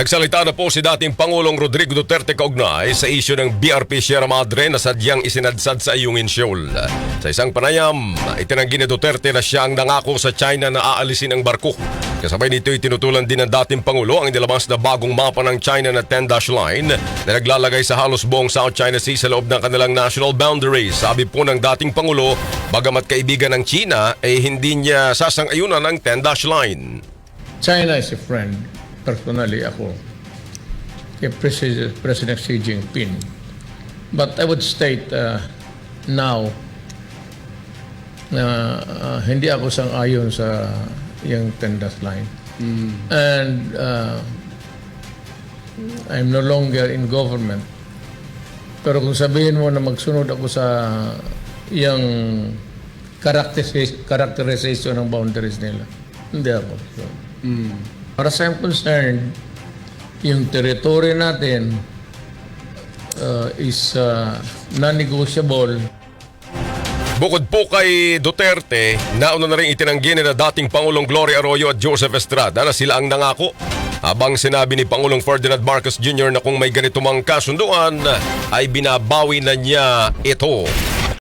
Nagsalita na po si dating Pangulong Rodrigo Duterte kaugnay sa isyu ng BRP Sierra Madre na sadyang isinadsad sa Ayungin Shoal. Sa isang panayam, itinanggi ni Duterte na siya ang nangako sa China na aalisin ang barko. Kasabay nito tinutulan din ng dating Pangulo ang inilabas na bagong mapa ng China na 10-dash line na naglalagay sa halos buong South China Sea sa loob ng kanilang national boundaries. Sabi po ng dating Pangulo, bagamat kaibigan ng China, ay hindi niya sasang-ayunan ang 10-dash line. China is a friend, personally ako, kay President, President Xi Jinping. But I would state uh, now na uh, hindi ako sang-ayon sa yung tendas line. And uh, I'm no longer in government. Pero kung sabihin mo na magsunod ako sa yung characterization ng boundaries nila, hindi ako. So, Para sa concerned, yung territory natin uh, is uh, non-negotiable. Bukod po kay Duterte, nauna na rin itinanggi ni na dating Pangulong Gloria Arroyo at Joseph Estrada na sila ang nangako. Habang sinabi ni Pangulong Ferdinand Marcos Jr. na kung may ganito mang kasunduan, ay binabawi na niya ito.